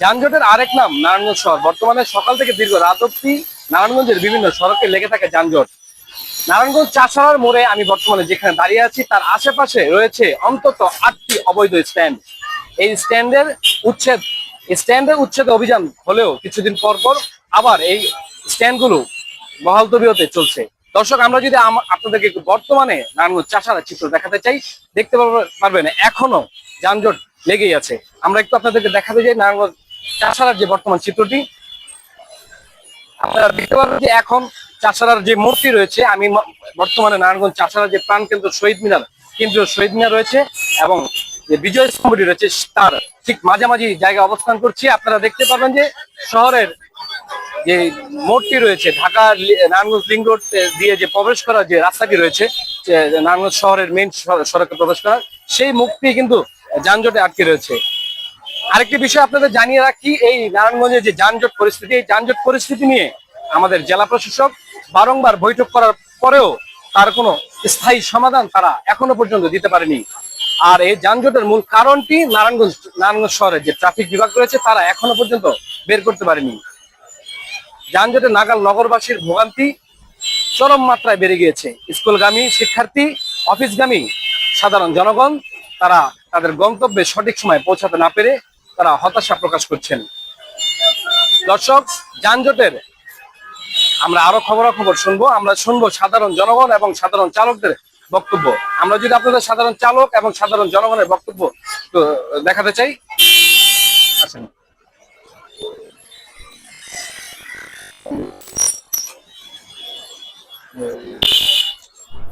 যানজটের আরেক নাম, নারায়ণগঞ্জ শহর। বর্তমানে সকাল থেকে দীর্ঘ রাত অব্দি নারায়ণগঞ্জের বিভিন্ন সড়কে লেগে থাকে যানজট। নারায়ণগঞ্জ চাষার মোড়ে আমি বর্তমানে যেখানে দাঁড়িয়ে আছি, তার আশেপাশে রয়েছে অন্তত আটটি অবৈধ স্ট্যান্ড। এই স্ট্যান্ডের উচ্ছেদ স্ট্যান্ডের উচ্ছেদ অভিযান হলেও কিছুদিন পর পর আবার এই স্ট্যান্ডগুলো বহাল তবিয়তে চলছে। দর্শক, আমরা যদি আপনাদেরকে বর্তমানে নারায়ণগঞ্জ চাষারা চিত্র দেখাতে চাই, দেখতে পারবেন এখনও যানজট লেগেই আছে। আমরা একটু আপনাদেরকে দেখাতে চাই নারায়ণগঞ্জ চাষারার যে বর্তমান চিত্রটি। আপনারা দেখতে পাবেন যে এখন চাষারার যে মূর্তি রয়েছে, আমি বর্তমানে নারায়ণগঞ্জ চাষারার যে প্রাণ কেন্দ্র শহীদ মিনার, কেন্দ্রীয় শহীদ মিনার রয়েছে এবং যে বিজয় স্তম্ভটি রয়েছে তার ঠিক মাঝামাঝি জায়গায় অবস্থান করছি। আপনারা দেখতে পাবেন যে শহরের যে মোড়টি রয়েছে, ঢাকা লি- নারায়ণগঞ্জ লিঙ্ক রোড দিয়ে যে প্রবেশ করার যে রাস্তাটি রয়েছে নারায়ণগঞ্জ শহরের মেইন সড়কে প্রবেশ করার, সেই মুখটি কিন্তু যানজটে আটকে রয়েছে। আরেকটি বিষয় আপনাদের জানিয়ে রাখি, এই নারায়ণগঞ্জের যে যানজট পরিস্থিতি, এই যানজট পরিস্থিতি নিয়ে আমাদের জেলা প্রশাসক বারংবার বৈঠক করার পরেও তার কোনো স্থায়ী সমাধান তারা এখনও পর্যন্ত দিতে পারেনি। আর এই যানজটের মূল কারণটি নারায়ণগঞ্জ নারায়ণগঞ্জ শহরের যে ট্রাফিক বিভাগ রয়েছে, তারা এখনও পর্যন্ত বের করতে পারেনি। যানজটে নাগাল নগরবাসীর ভোগান্তি চরম মাত্রায় বেড়ে গিয়েছে। স্কুলগামী শিক্ষার্থী, অফিসগামী, সাধারণ জনগণ তারা তাদের গন্তব্যে সঠিক সময় পৌঁছাতে না পেরে তারা হতাশা প্রকাশ করছেন। দর্শক, যানজটের আমরা আরও খবরাখবর শুনব, আমরা শুনব সাধারণ জনগণ এবং সাধারণ চালকদের বক্তব্য। আমরা যদি আপনাদের সাধারণ চালক এবং সাধারণ জনগণের বক্তব্য দেখাতে চাই।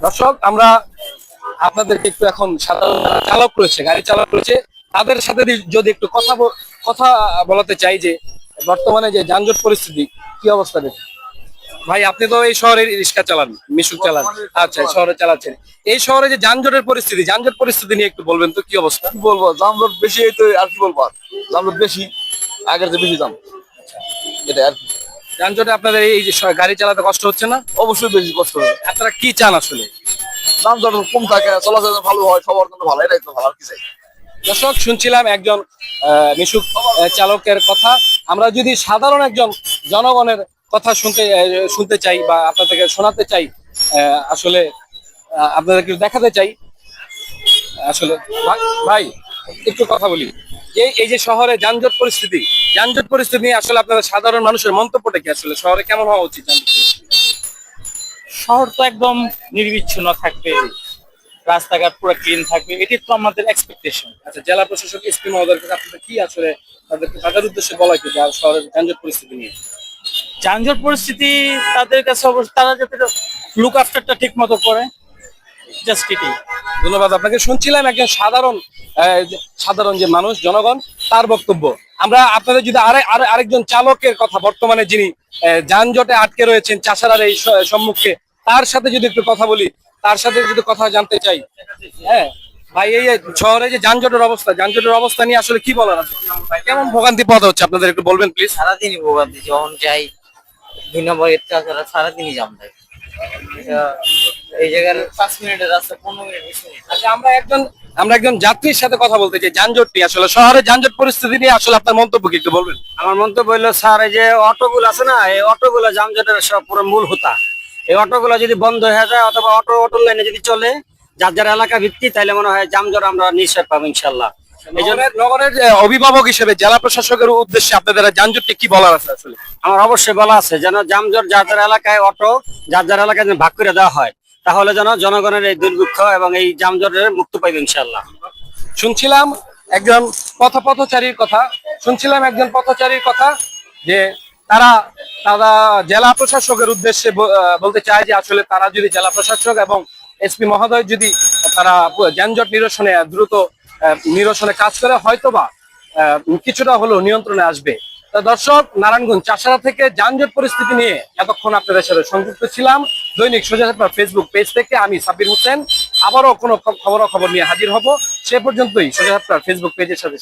দর্শক, আমরা আপনাদেরকে একটু এখন সাধারণ চালক রয়েছে গাড়ি চালক রয়েছে তাদের সাথে যদি একটু কথা কথা বলাতে চাই যে বর্তমানে যে যানজট পরিস্থিতি কি অবস্থা দেখে ভাই আপনি তো এই শহরে রিক্সা চালান মিশুক চালান। আচ্ছা শহরে চালাচ্ছেন। এই শহরে যে যানজটের পরিস্থিতি যানজট পরিস্থিতি নিয়ে একটু বলবেন তো কি অবস্থা? কি বলব যানজট বেশি এই তো আর কি বলব যানজট বেশি আগের যে বেশি দাম এটা আর যানজটে আপনাদের এই যে গাড়ি চালাতে কষ্ট হচ্ছে না? অবশ্যই বেশি কষ্ট হবে। আপনারা কি চান আসলে? যানজট কম থাকে, চলাচল ভালো হয় সবার জন্য ভালো এটাই তো ভালো, আর কি চাই। দর্শক, শুনছিলাম একজন মিশুক চালকের কথা। আমরা যদি সাধারণ একজন জনগণের কথা শুনতে শুনতে চাই বা আপনাদেরকে শোনাতে চাই আসলে আপনাদেরকে দেখাতে চাই, আসলে ভাই- একটু কথা বলি। এই এই যে শহরে যানজট পরিস্থিতি যানজট পরিস্থিতি নিয়ে আসলে আপনাদের সাধারণ মানুষের মন্তব্যটা কি আসলে? শহরে কেমন হওয়া উচিত যানজট? শহর তো একদম নির্বিচ্ছিন্ন থাকবে রাস্তাঘাট পুরো ক্লিন থাকবে এটি তো আমাদের এক্সপেকটেশন আচ্ছা জেলা প্রশাসক এসপি মহোদয়ের কাছে আপনাদের কি আসলে তাদেরকে তাদের উদ্দেশ্যে বলা কি যে শহরের যানজট পরিস্থিতি নিয়ে? যানজট পরিস্থিতি তাদের কাছে অবশ্য তারা যাতে লুক আফটারটা ঠিক মতো করে জাস্ট এটি ধন্যবাদ আপনাকে। শুনছিলাম একজন সাধারণ সাধারণ যে মানুষ জনগণ তার বক্তব্য। আমরা আপনাদের যদি আরে আরে- আরেকজন চালকের কথা বর্তমানে যিনি যানজটে আটকে রয়েছেন চাষারার এই সম্মুখে তার সাথে যদি একটু কথা বলি তার সাথে যদি কথা জানতে চাই হ্যাঁ? ভাই এই যে শহরে যে যানজটের অবস্থা যানজটের অবস্থা নিয়ে আসলে কি বলার আছে? কেমন ভোগান্তি পদ হচ্ছে? আপনাদের একটু বলবেন প্লিজ সারাদিনই ভোগান্তি যখন যাই দুই নম্বর সারাদিনই জাম থাকে। এই জায়গার পাঁচ মিনিটের রাস্তা পনেরো মিনিট বিশ মিনিট আচ্ছা আমরা একজন আমরা একজন যাত্রীর সাথে কথা বলতে চাই যানজট নিয়ে আসলে। শহরে যানজট পরিস্থিতি নিয়ে আসলে আপনার মন্তব্য কি একটু বলবেন? আমার মন্তব্য হলো স্যার এই যে অটোগুলো আছে না এই অটোগুলো যানজটের সব পুরো মূল হোতা। এই অটোগুলো যদি বন্ধ হয়ে যায় অথবা অটো অটো লাইনে যদি চলে যার যার এলাকা ভিত্তি তাহলে মনে হয় যানজট আমরা নিশ্চয় পাবো ইনশাল্লাহ নগরের অভিভাবক হিসেবে জেলা প্রশাসকের উদ্দেশ্যে আপনাদের যানজটকে কি বলার আছে আসলে? আমার অবশ্যই বলা আছে যেন যানজট যার যার এলাকায় অটো যার যার এলাকায় যেন ভাগ করে দেওয়া হয় তাহলে যেন জনগণের এই দুর্ভিক্ষ এবং এই যানজটের মুক্ত পাইবে ইনশাল্লাহ শুনছিলাম একজন পথ পথচারীর কথা শুনছিলাম একজন পথচারীর কথা যে তারা তারা জেলা প্রশাসকের উদ্দেশ্যে বলতে চায় যে আসলে তারা যদি জেলা প্রশাসক এবং এসপি মহোদয় যদি তারা যানজট নিরসনে দ্রুত নিরসনে কাজ করে, হয়তোবা কিছুটা হলেও নিয়ন্ত্রণে আসবে। দর্শক, নারায়ণগঞ্জ, চাষারা থেকে যানজট পরিস্থিতি নিয়ে এতক্ষণ আপনাদের সাথে সংযুক্ত ছিলাম। দৈনিক সোজা ফেসবুক পেজ থেকে আমি সাবির হোসেন। আবারও কোনো খবর খবর নিয়ে হাজির হব। সে পর্যন্তই সোজা ফেসবুক পেজের সাথে